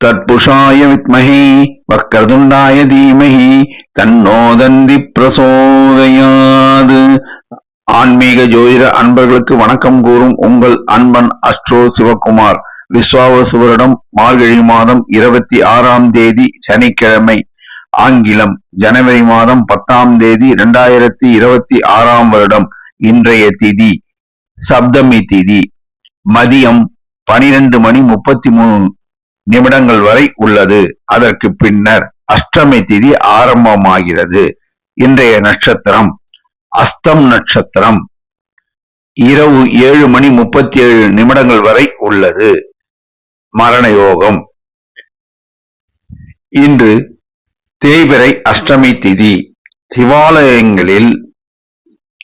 தற்புஷாய வித்மஹி வக்கரதுண்டாய தீமஹி தன்னோதந்தி பிரசோதையாது ஆன்மீக ஜோதிட அன்பர்களுக்கு வணக்கம் கூறும் உங்கள் அன்பன் அஸ்ட்ரோ சிவகுமார். விஸ்வாவசுவரிடம் மார்கழி மாதம் இருபத்தி ஆறாம் தேதி சனிக்கிழமை ஆங்கிலம் ஜனவரி மாதம் பத்தாம் தேதி இரண்டாயிரத்தி இருபத்தி ஆறாம் வருடம் இன்றைய திதி சப்தமி திதி. மதியம் பனிரெண்டு மணி முப்பத்தி மூணு நிமிடங்கள் வரை உள்ளது. அதற்கு பின்னர் அஷ்டமி திதி ஆரம்பமாகிறது. இன்றைய நட்சத்திரம் அஸ்தம் நட்சத்திரம். இரவு ஏழு மணி முப்பத்தி ஏழு நிமிடங்கள் வரை உள்ளது. மரண யோகம். இன்று தேய்பிரை அஷ்டமி திதி. சிவாலயங்களில்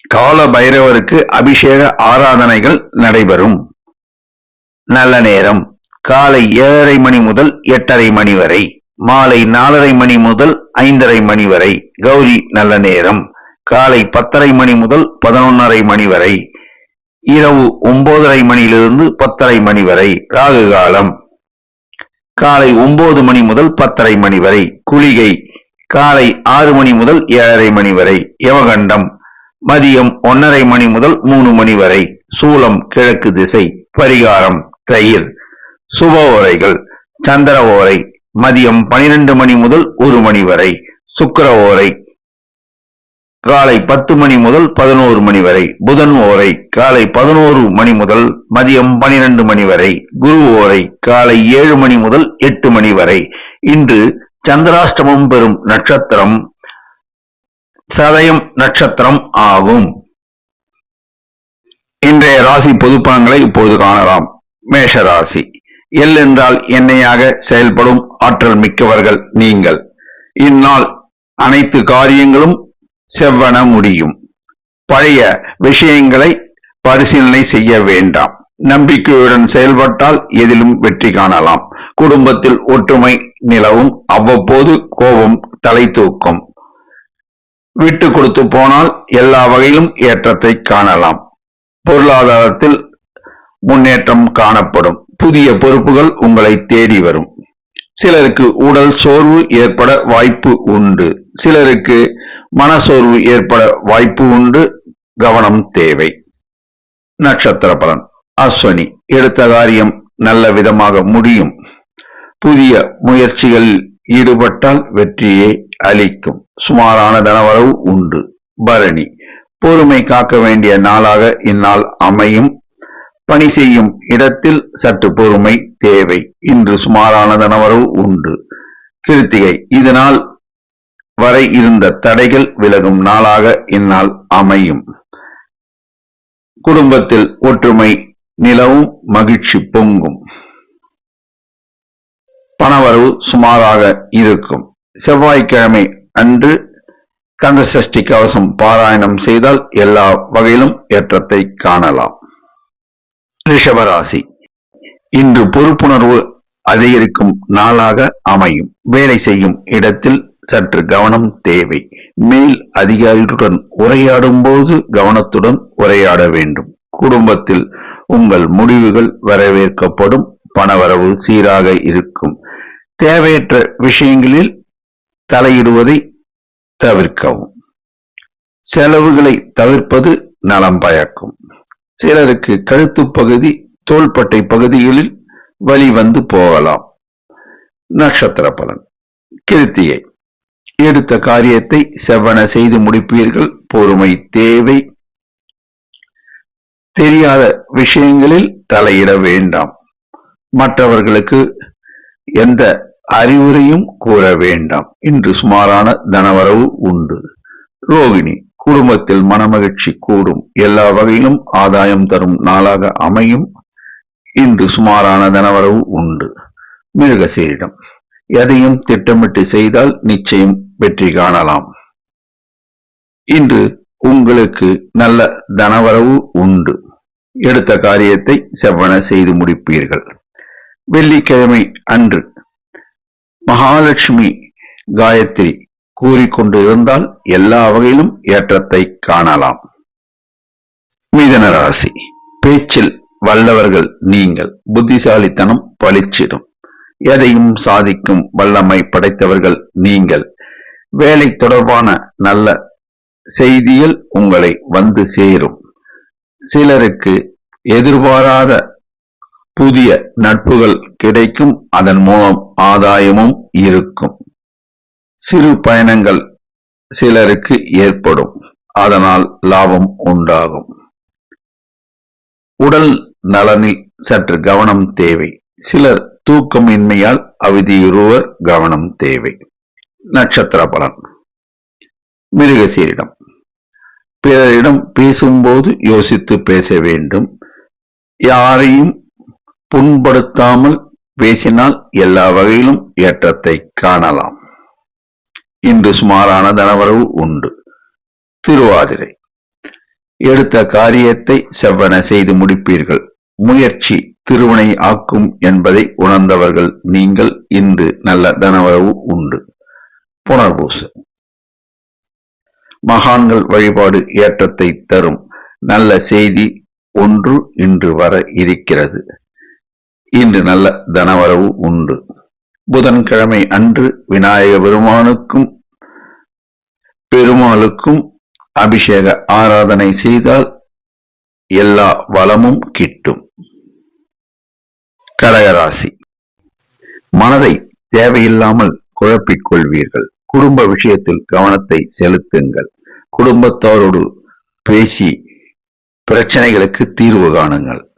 கால பைரவருக்கு அபிஷேக ஆராதனைகள் நடைபெறும். நல்ல நேரம். காலை ஏழரை மணி முதல் எட்டரை மணி வரை மாலை நாலரை மணி முதல் ஐந்தரை மணி வரை கௌரி நல்ல நேரம். காலை பத்தரை மணி முதல் பதினொன்னரை மணி வரை இரவு ஒன்பதரை மணியிலிருந்து பத்தரை மணி வரை ராகு காலம். காலை ஒன்பது மணி முதல் பத்தரை மணி வரை குளிகை. காலை ஆறு மணி முதல் ஏழரை மணி வரை யவகண்டம் மதியம் ஒன்னரை மணி முதல் மூணு மணி வரை சூலம் கிழக்கு திசை பரிகாரம் தயிர். சுப ஓரைகள் சந்திர ஓரை மதியம் பனிரெண்டு மணி முதல் ஒரு மணி வரை சுக்கர ஓரை காலை பத்து மணி முதல் பதினோரு மணி வரை புதன் ஓரை காலை பதினோரு மணி முதல் மதியம் பனிரெண்டு மணி வரை குரு ஓரை காலை ஏழு மணி முதல் எட்டு மணி வரை. இன்று சந்திராஷ்டமம் பெறும் நட்சத்திரம் சதயம் நட்சத்திரம் ஆகும். இன்றைய ராசி பொதுப்பணங்களை இப்போது காணலாம். மேஷ ராசி. எல் என்றால் என்னையாக செயல்படும் ஆற்றல் மிக்கவர்கள் நீங்கள். இந்நாள் அனைத்து காரியங்களும் செவ்வன முடியும். பழைய விஷயங்களை பரிசீலனை செய்ய வேண்டாம். நம்பிக்கையுடன் செயல்பட்டால் எதிலும் வெற்றி காணலாம். குடும்பத்தில் ஒற்றுமை நிலவும் அவ்வப்போது கோபம் தலை தூக்கும். விட்டு கொடுத்து போனால் எல்லா வகையிலும் ஏற்றத்தை காணலாம். பொருளாதாரத்தில் முன்னேற்றம் காணப்படும். புதிய பொறுப்புகள் உங்களை தேடி வரும். சிலருக்கு உடல் சோர்வு ஏற்பட வாய்ப்பு உண்டு. சிலருக்கு மனசோர்வு ஏற்பட வாய்ப்பு உண்டு. கவனம் தேவை. நட்சத்திர பலன். அஸ்வனி எடுத்த காரியம் நல்ல விதமாக முடியும். புதிய முயற்சிகளில் ஈடுபட்டால் வெற்றியை அளிக்கும். சுமாரான தனவரவு உண்டு. பரணி பொறுமை காக்க வேண்டிய நாளாக இந்நாள் அமையும். பணி செய்யும் இடத்தில் சற்று பொறுமை தேவை. இன்று சுமாரான தனவரவு உண்டு. கிருத்திகை இதனால் வரை இருந்த தடைகள் விலகும் நாளாக இந்நாள் அமையும். குடும்பத்தில் ஒற்றுமை நிலவும் மகிழ்ச்சி பொங்கும். பணவரவு சுமாராக இருக்கும். செவ்வாய்க்கிழமை அன்று கந்த சஷ்டி கவசம் பாராயணம் செய்தால் எல்லா வகையிலும் ஏற்றத்தை காணலாம். ரிஷபராசி. இன்று பொறுப்புணர்வு அதிகரிக்கும் நாளாக அமையும். வேலை செய்யும் இடத்தில் சற்று கவனம் தேவை. மேல் அதிகாரிகளுடன் உரையாடும் போது கவனத்துடன் உரையாட வேண்டும். குடும்பத்தில் உங்கள் முடிவுகள் வரவேற்கப்படும். பணவரவு சீராக இருக்கும். தேவையற்ற விஷயங்களில் தலையிடுவதை தவிர்க்கவும். செலவுகளை தவிர்ப்பது நலம் பயக்கும். சிலருக்கு கழுத்து பகுதி தோள்பட்டை பகுதிகளில் வழி வந்து போகலாம். நட்சத்திர பலன். கிருத்தியை எடுத்த காரியத்தை செவ்வன செய்து முடிப்பீர்கள். பொறுமை தேவை. தெரியாத விஷயங்களில் தலையிட வேண்டாம். மற்றவர்களுக்கு எந்த அறிவுரையும் கூற வேண்டாம். இன்று சுமாரான தனவரவு உண்டு. ரோகிணி. குடும்பத்தில் மனமகிழ்ச்சி கூடும். எல்லா வகையிலும் ஆதாயம் தரும் நாளாக அமையும். இன்று சுமாரான தனவரவு உண்டு. மிருகசீரிடம். எதையும் திட்டமிட்டு செய்தால் நிச்சயம் வெற்றி காணலாம். இன்று உங்களுக்கு நல்ல தனவரவு உண்டு. எடுத்த காரியத்தை செவ்வன செய்து முடிப்பீர்கள். வெள்ளிக்கிழமை அன்று மகாலட்சுமி காயத்ரி கூறிக்கொண்டு இருந்தால் எல்லா வகையிலும் ஏற்றத்தை காணலாம். மிதன ராசி. பேச்சில் வல்லவர்கள் நீங்கள். புத்திசாலித்தனம் பளிச்சிடும். எதையும் சாதிக்கும் வல்லமை படைத்தவர்கள் நீங்கள். வேலை தொடர்பான நல்ல செய்தியில் உங்களை வந்து சேரும். சிலருக்கு எதிர்பாராத புதிய நட்புகள் கிடைக்கும். அதன் மூலம் ஆதாயமும் இருக்கும். சிறு பயணங்கள் சிலருக்கு ஏற்படும். அதனால் லாபம் உண்டாகும். உடல் நலனில் சற்று கவனம் தேவை. சிலர் தூக்கமின்மையால் அவதியுறுவர் கவனம் தேவை. நட்சத்திர பலன். மிருகசீரிடம். பிறரிடம் பேசும்போது யோசித்து பேச வேண்டும். யாரையும் புண்படுத்தாமல் பேசினால் எல்லா வகையிலும் ஏற்றத்தை காணலாம். இன்று சுமாரான தனவரவு உண்டு. திருவாதிரை. எடுத்த காரியத்தை செவ்வன செய்து முடிப்பீர்கள். முயற்சி திருவினை ஆக்கும் என்பதை உணர்ந்தவர்கள் நீங்கள் இன்று நல்ல தனவரவு உண்டு. புனர்பூச. மகான்கள் வழிபாடு ஏற்றத்தை தரும் நல்ல செய்தி ஒன்று இன்று வர இருக்கிறது. இன்று நல்ல தனவரவு உண்டு. புதன்கிழமை அன்று விநாயக பெருமானுக்கும் பெருமாளுக்கும் அபிஷேக ஆராதனை செய்தால் எல்லா வளமும் கிட்டும். கடகராசி. மனதை தேவையில்லாமல் குழப்பிக் கொள்வீர்கள் குடும்ப விஷயத்தில் கவனத்தை செலுத்துங்கள். குடும்பத்தாரோடு பேசி பிரச்சனைகளுக்கு தீர்வு காணுங்கள்.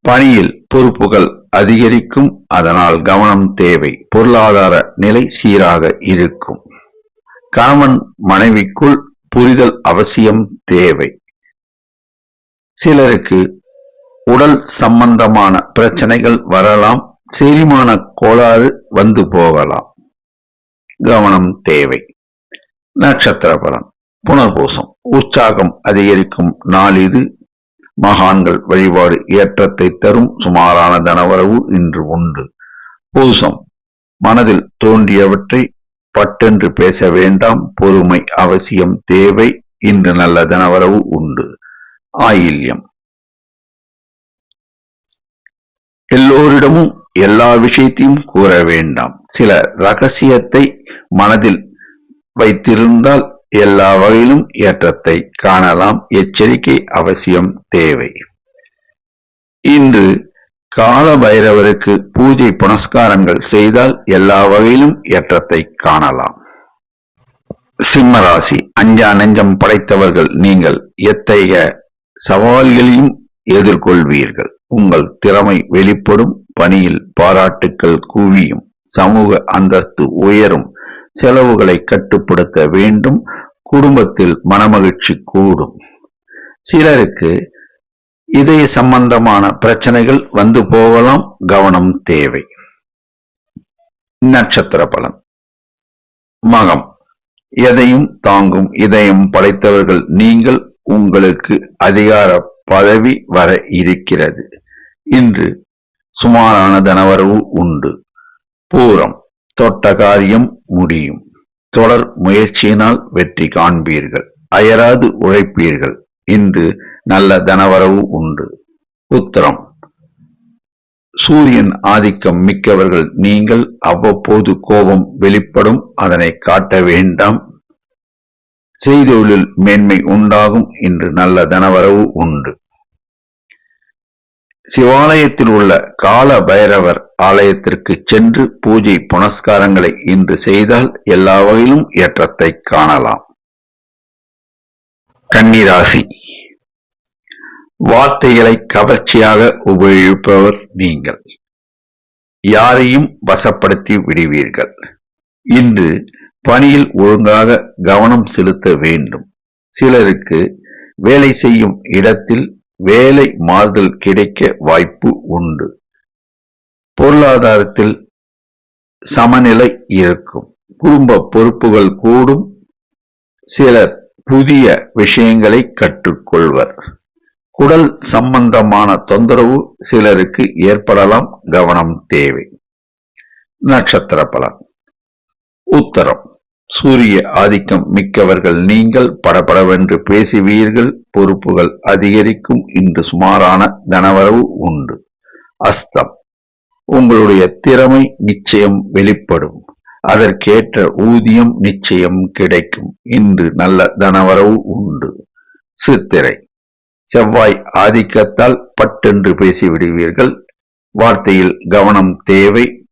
பணியில் பொறுப்புகள் அதிகரிக்கும் அதனால் கவனம் தேவை. பொருளாதார நிலை சீராக இருக்கும். கணவன் மனைவிக்குள் புரிதல் அவசியம் தேவை. சிலருக்கு உடல் சம்பந்தமான பிரச்சனைகள் வரலாம் செரிமான கோளாறு வந்து போகலாம். கவனம் தேவை. நட்சத்திர பலன் புனர்பூசம் உற்சாகம் அதிகரிக்கும் நாள் இது. மகான்கள் வழிபாடு ஏற்றத்தை தரும் சுமாரான தனவரவு இன்று உண்டு. பூசம். மனதில் தோன்றியவற்றை பட்டென்று பேச வேண்டாம். பொறுமை அவசியம் தேவை இன்று நல்ல தனவரவு உண்டு. ஆயில்யம். எல்லோரிடமும் எல்லா விஷயத்தையும் கூற வேண்டாம். சில ரகசியத்தை மனதில் வைத்திருந்தால் எல்லா வகையிலும் ஏற்றத்தை காணலாம். எச்சரிக்கை அவசியம் தேவை. இன்று கால பைரவருக்கு பூஜை புனஸ்காரங்கள் செய்தால் எல்லா வகையிலும் ஏற்றத்தை காணலாம். சிம்மராசி அஞ்சா நெஞ்சம் படைத்தவர்கள் நீங்கள் எத்தகைய சவால்களையும் எதிர்கொள்வீர்கள்? உங்கள் திறமை வெளிப்படும் பணியில் பாராட்டுக்கள் குவியும் சமூக அந்தஸ்து உயரும் செலவுகளை கட்டுப்படுத்த வேண்டும். குடும்பத்தில் மனமகிழ்ச்சி கூடும். சிலருக்கு இதய சம்பந்தமான பிரச்சனைகள் வந்து போகலாம். கவனம் தேவை. நட்சத்திர பலன். மகம். எதையும் தாங்கும் இதயம் படைத்தவர்கள் நீங்கள் உங்களுக்கு அதிகார பதவி வர இருக்கிறது. இன்று சுமாரான தனவரவு உண்டு. பூரம். தொட்ட காரியம் முடியும். தொடர் முயற்சியினால் வெற்றி காண்பீர்கள். அயராது உழைப்பீர்கள். இன்று நல்ல தனவரவு உண்டு. உத்தரம். சூரியன் ஆதிக்கம் மிக்கவர்கள் நீங்கள் அவ்வப்போது கோபம் வெளிப்படும். அதனை காட்ட வேண்டாம். செய்தொழில் மேன்மை உண்டாகும். இன்று நல்ல தனவரவு உண்டு. சிவாலயத்தில் உள்ள கால பைரவர் ஆலயத்திற்கு சென்று பூஜை புனஸ்காரங்களை இன்று செய்தால் எல்லா வகையிலும் ஏற்றத்தை காணலாம். கன்னிராசி. வார்த்தைகளை கவர்ச்சியாக உபயோகிப்பவர் நீங்கள். யாரையும் வசப்படுத்தி விடுவீர்கள். இன்று பணியில் ஒழுங்காக கவனம் செலுத்த வேண்டும். சிலருக்கு வேலை செய்யும் இடத்தில் வேலை மாறுதல் கிடைக்க வாய்ப்பு உண்டு. பொருளாதாரத்தில் சமநிலை இருக்கும். குடும்ப பொறுப்புகள் கூடும். சிலர் புதிய விஷயங்களை கற்றுக்கொள்வர். குடல் சம்பந்தமான தொந்தரவு சிலருக்கு ஏற்படலாம். கவனம் தேவை. நட்சத்திர பலன். உத்தரம். சூரிய ஆதிக்கம் மிக்கவர்கள் நீங்கள் படபடவென்று பேசுவீர்கள். பொறுப்புகள் அதிகரிக்கும். இன்று சுமாரான தனவரவு உண்டு. அஸ்தம். உங்களுடைய திறமை நிச்சயம் வெளிப்படும். அதற்கேற்ற ஊதியம் நிச்சயம் கிடைக்கும். இன்று நல்ல தனவரவு உண்டு. சித்திரை. செவ்வாய் ஆதிக்கத்தால் பட்டென்று பேசிவிடுவீர்கள். வார்த்தையில் கவனம் தேவை.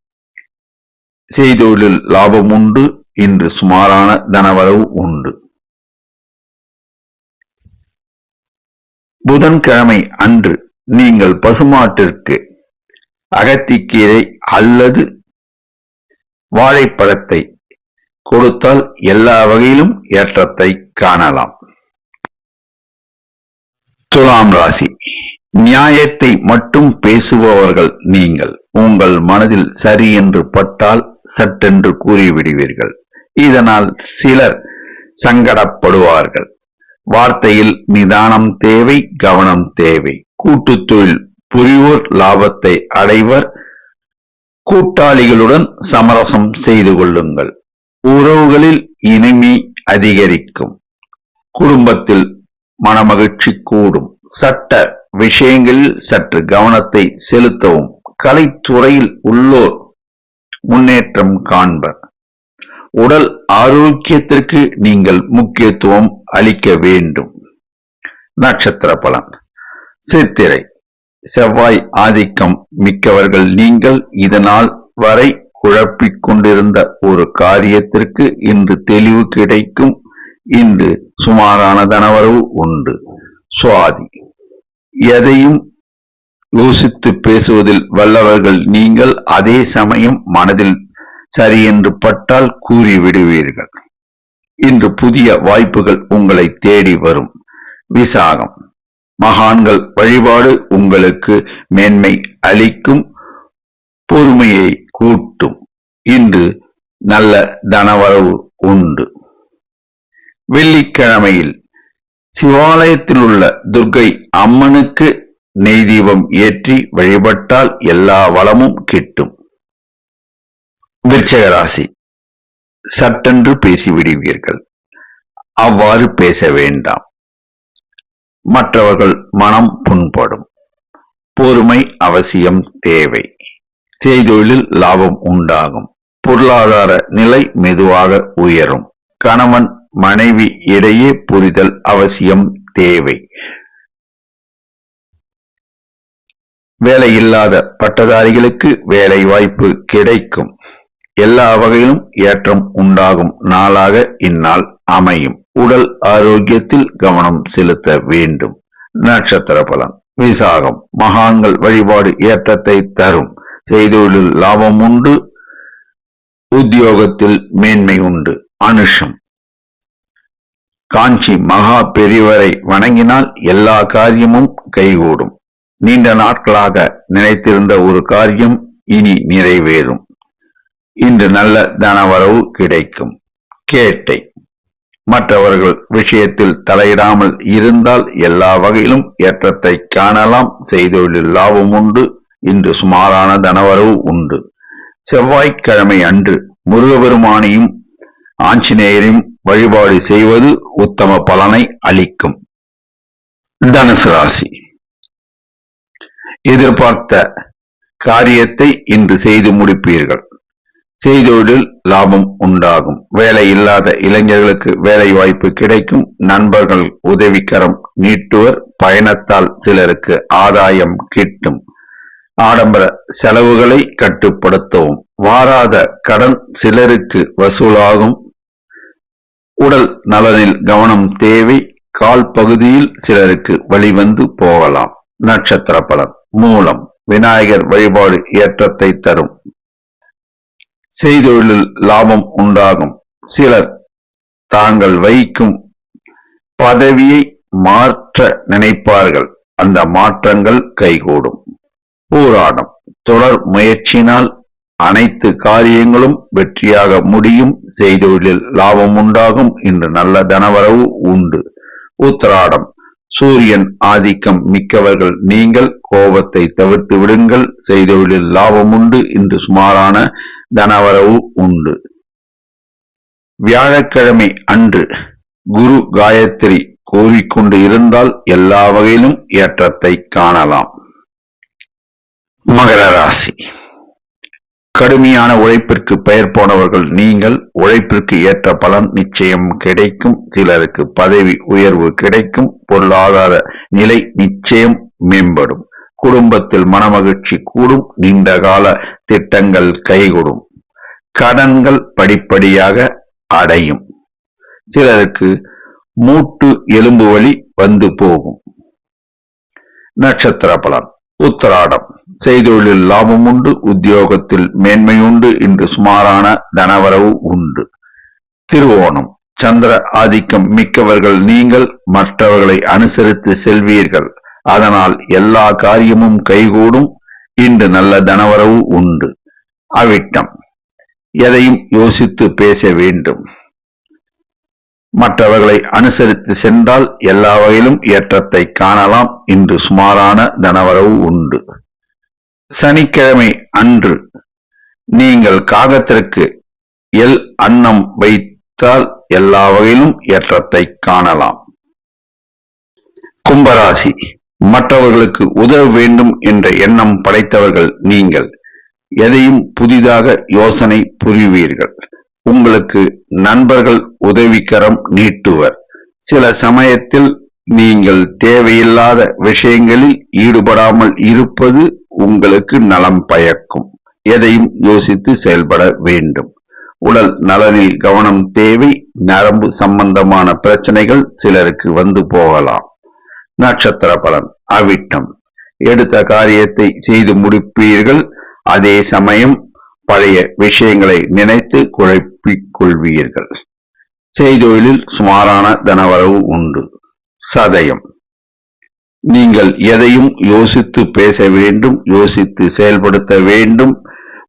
செய்தொழில் லாபம் உண்டு. இன்று சுமாரான தனவரவு உண்டு. புதன்கிழமை அன்று நீங்கள் பசுமாட்டிற்கு அகத்திக்கீரை அல்லது வாழைப்பழத்தை கொடுத்தால் எல்லா வகையிலும் ஏற்றத்தை காணலாம். துலாம் ராசி. நியாயத்தை மட்டும் பேசுபவர்கள் நீங்கள். உங்கள் மனதில் சரி என்று பட்டால் சட்டென்று கூறிவிடுவீர்கள். இதனால் சிலர் சங்கடப்படுவார்கள். வார்த்தையில் நிதானம் தேவை கவனம் தேவை. கூட்டு தொழில் புரிவோர் லாபத்தை அடைவர். கூட்டாளிகளுடன் சமரசம் செய்து கொள்ளுங்கள். உறவுகளில் இனிமை அதிகரிக்கும். குடும்பத்தில் மனமகிழ்ச்சி கூடும். சட்ட விஷயங்களில் சற்று கவனத்தை செலுத்தவும். கலைத்துறையில் உள்ளோர் முன்னேற்றம் காண்பர். உடல் ஆரோக்கியத்திற்கு நீங்கள் முக்கியத்துவம் அளிக்க வேண்டும். நட்சத்திர பலன். சித்திரை. செவ்வாய் ஆதிக்கம் மிக்கவர்கள் நீங்கள் இதனால் வரை குழப்பிக் கொண்டிருந்த ஒரு காரியத்திற்கு இன்று தெளிவு கிடைக்கும். இன்று சுமாரான தனவரவு உண்டு. சுவாதி. எதையும் யோசித்து பேசுவதில் வல்லவர்கள் நீங்கள் அதே சமயம் மனதில் சரி என்று பட்டால் கூறி விடுவீர்கள். இன்று புதிய வாய்ப்புகள் உங்களை தேடி வரும். விசாகம். மகான்கள் வழிபாடு உங்களுக்கு மேன்மை அளிக்கும் பொறுமையை கூட்டும். இன்று நல்ல தனவரவு உண்டு. வெள்ளிக்கிழமையில் சிவாலயத்தில் உள்ள துர்கை அம்மனுக்கு நெய் தீபம் ஏற்றி வழிபட்டால் எல்லா வளமும் கிட்டும். விருச்சக ராசி சட்டென்று பேசிவிடுவீர்கள். அவ்வாறு பேச வேண்டாம். மற்றவர்கள் மனம் புண்படும். பொறுமை அவசியம் தேவை. செய்தொழில் லாபம் உண்டாகும். பொருளாதார நிலை மெதுவாக உயரும். கணவன் மனைவி இடையே புரிதல் அவசியம் தேவை. வேலையில்லாத பட்டதாரிகளுக்கு வேலை வாய்ப்பு கிடைக்கும். எல்லா வகையிலும் ஏற்றம் உண்டாகும் நாளாக இந்நாள் அமையும். உடல் ஆரோக்கியத்தில் கவனம் செலுத்த வேண்டும். நட்சத்திர பலன். விசாகம். மகான்கள் வழிபாடு ஏற்றத்தை தரும். செய்தொழில் லாபம் உண்டு. உத்தியோகத்தில் மேன்மை உண்டு. அனுஷம். காஞ்சி மகா பெரியவரை வணங்கினால் எல்லா காரியமும் கைகூடும். நீண்ட நாட்களாக நினைத்திருந்த ஒரு காரியம் இனி நிறைவேறும். இன்று நல்ல தனவரவு கிடைக்கும். கேட்டை. மற்றவர்கள் விஷயத்தில் தலையிடாமல் இருந்தால் எல்லா வகையிலும் ஏற்றத்தை காணலாம். செய்தொழில் லாபம் உண்டு. இன்று சுமாரான தனவரவு உண்டு. செவ்வாய்க்கிழமை அன்று முருகபெருமானையும் ஆஞ்சநேயரையும் வழிபாடு செய்வது உத்தம பலனை அளிக்கும். தனுசு ராசி. எதிர்பார்த்த காரியத்தை இன்று செய்து முடிப்பீர்கள். செய்தொழில் லாபம் உண்டாகும். வேலை இல்லாத இளைஞர்களுக்கு வேலை வாய்ப்பு கிடைக்கும். நண்பர்கள் உதவிக்கரம் நீட்டுவர் பயணத்தால் சிலருக்கு ஆதாயம் கிட்டும். ஆடம்பர செலவுகளை கட்டுப்படுத்தவும். வாராத கடன் சிலருக்கு வசூலாகும். உடல் நலனில் கவனம் தேவை. கால் பகுதியில் சிலருக்கு வழிவந்து போகலாம். நட்சத்திர பலன் மூலம் விநாயகர் வழிபாடு ஏற்றத்தை தரும். செய்தொழிலில் லாபம் உண்டாகும். சிலர் தாங்கள் வைக்கும் பதவியை மாற்ற நினைப்பார்கள். அந்த மாற்றங்கள் கைகூடும். போராடம். தொடர் முயற்சினால் அனைத்து காரியங்களும் வெற்றியாக முடியும். செய்தொழிலில் லாபம் உண்டாகும். இன்று நல்ல தனவரவு உண்டு. உத்தராடம். சூரியன் ஆதிக்கம் மிக்கவர்கள் நீங்கள் கோபத்தை தவிர்த்து விடுங்கள். செய்தொழிலில் லாபம் உண்டு. இன்று சுமாரான தனவரவு உண்டு. வியாழக்கிழமை அன்று குரு காயத்ரி கூறிக்கொண்டு இருந்தால் எல்லா வகையிலும் ஏற்றத்தை காணலாம். மகர ராசி. கடுமையான உழைப்பிற்கு பெயர் போனவர்கள் நீங்கள் உழைப்பிற்கு ஏற்ற பலன் நிச்சயம் கிடைக்கும். சிலருக்கு பதவி உயர்வு கிடைக்கும். பொருளாதார நிலை நிச்சயம் மேம்படும். குடும்பத்தில் மனமகிழ்ச்சி கூடும் நீண்ட கால திட்டங்கள் கைகூடும். கடன்கள் படிப்படியாக அடையும். சிலருக்கு மூட்டு எலும்பு வலி வந்து போகும். நட்சத்திர பலன் உத்தராடம். செய்தொழில் லாபம் உண்டு உத்தியோகத்தில் மேன்மை உண்டு இன்று சுமாரான தனவரவு உண்டு. திருவோணம் சந்திர ஆதிக்கம் மிக்கவர்கள் நீங்கள் மற்றவர்களை அனுசரித்து செல்வீர்கள். அதனால் எல்லா காரியமும் கைகூடும். இன்று நல்ல தனவரவு உண்டு. அவிட்டம். எதையும் யோசித்து பேச வேண்டும். மற்றவர்களை அனுசரித்து சென்றால் எல்லா வகையிலும் ஏற்றத்தை காணலாம். இன்று சுமாரான தனவரவு உண்டு. சனிக்கிழமை அன்று நீங்கள் காகத்திற்கு எல் அன்னம் வைத்தால் எல்லா வகையிலும் ஏற்றத்தை காணலாம். கும்பராசி. மற்றவர்களுக்கு உதவ வேண்டும் என்ற எண்ணம் படைத்தவர்கள் நீங்கள். எதையும் புதிதாக யோசனை புரிவீர்கள். உங்களுக்கு நண்பர்கள் உதவிக்கரம் நீட்டுவர். சில சமயத்தில் நீங்கள் தேவையில்லாத விஷயங்களில் ஈடுபடாமல் இருப்பது உங்களுக்கு நலம் பயக்கும். எதையும் யோசித்து செயல்பட வேண்டும். உடல் நலனில் கவனம் தேவை. நரம்பு சம்பந்தமான பிரச்சனைகள் சிலருக்கு வந்து போகலாம். நட்சத்திர பலன் அவிட்டம். எடுத்த காரியத்தை செய்து முடிப்பீர்கள். அதே சமயம் பழைய விஷயங்களை நினைத்து குழப்பிக் கொள்வீர்கள் செய்தொழிலில் சுமாரான தனவரவு உண்டு. சதயம். நீங்கள் எதையும் யோசித்து பேச வேண்டும் யோசித்து செயல்படுத்த வேண்டும்.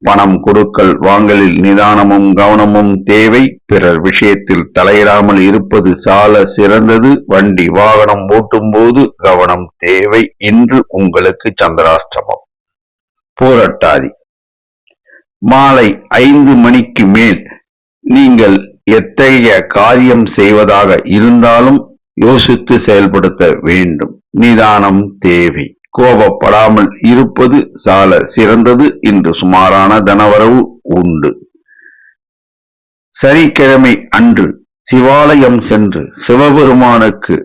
பணம் கொடுக்கல் வாங்கலில் நிதானமும் கவனமும் தேவை. பிறர் விஷயத்தில் தலையிடாமல் இருப்பது சால சிறந்தது. வண்டி வாகனம் ஓட்டும் போது கவனம் தேவை. இன்று உங்களுக்கு சந்திராஷ்டமம். போராட்டாதி. மாலை ஐந்து மணிக்கு மேல் நீங்கள் எத்தகைய காரியம் செய்வதாக இருந்தாலும் யோசித்து செயல்படுத்த வேண்டும். நிதானம் தேவை. கோபப்படாமல் இருப்பது சால சிறந்தது இன்று சுமாரான தனவரவு உண்டு. சனிக்கிழமை அன்று சிவாலயம் சென்று சிவபெருமானுக்கு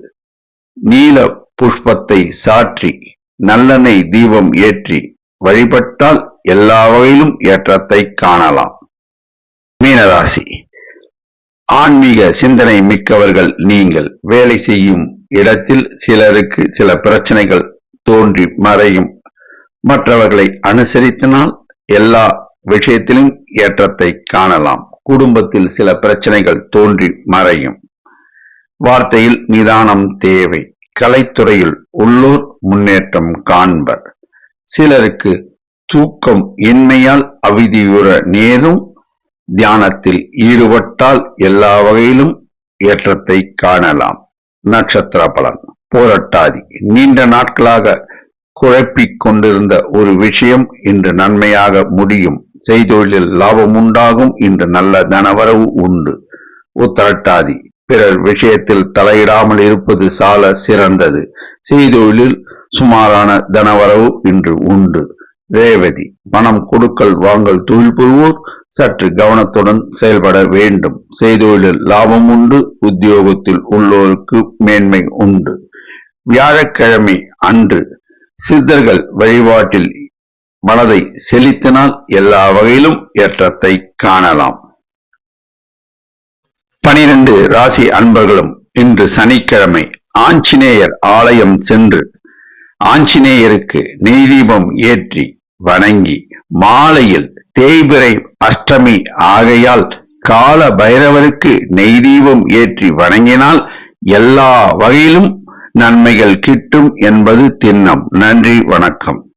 நீல புஷ்பத்தை சாற்றி நல்லெண்ணெய் தீபம் ஏற்றி வழிபட்டால் எல்லா வகையிலும் ஏற்றத்தை காணலாம். மீனராசி ஆன்மீக சிந்தனை மிக்கவர்கள் நீங்கள் வேலை செய்யும் இடத்தில் சிலருக்கு சில பிரச்சனைகள் தோன்றி மறையும். மற்றவர்களை அனுசரித்தினால் எல்லா விஷயத்திலும் ஏற்றத்தை காணலாம். குடும்பத்தில் சில பிரச்சனைகள் தோன்றி மறையும். வார்த்தையில் நிதானம் தேவை. கலைத்துறையில் உள்ளூர் முன்னேற்றம் காண்பர். சிலருக்கு தூக்கம் இன்மையால் அவதியுற நேரும் தியானத்தில் ஈடுபட்டால் எல்லா வகையிலும் ஏற்றத்தை காணலாம். நட்சத்திர பலன். போரட்டாதி. நீண்ட நாட்களாக குழப்பிக் கொண்டிருந்த ஒரு விஷயம் இன்று நன்மையாக முடியும். செய்தொழிலில் லாபம் உண்டாகும் இன்று நல்ல தனவரவு உண்டு. உத்தரட்டாதி. பிறர் விஷயத்தில் தலையிடாமல் இருப்பது சால சிறந்தது. செய்தொழிலில் சுமாரான தனவரவு இன்று உண்டு. ரேவதி. பணம் கொடுக்கல் வாங்கல் தொழில் புரிவோர் சற்று கவனத்துடன் செயல்பட வேண்டும். செய்தொழிலில் லாபம் உண்டு உத்தியோகத்தில் உள்ளோருக்கு மேன்மை உண்டு. வியாழக்கிழமை அன்று சித்தர்கள் வழிபாட்டில் மனதை செலுத்தினால் எல்லா வகையிலும் ஏற்றத்தை காணலாம். பனிரெண்டு ராசி அன்பர்களும் இன்று சனிக்கிழமை ஆஞ்சநேயர் ஆலயம் சென்று ஆஞ்சநேயருக்கு நெய் தீபம் ஏற்றி வணங்கி மாலையில் தேய்பிரை அஷ்டமி ஆகையால் கால பைரவருக்கு நெய் தீபம் ஏற்றி வணங்கினால் எல்லா வகையிலும் நன்மைகள் கிட்டும் என்பது திண்ணம். நன்றி வணக்கம்.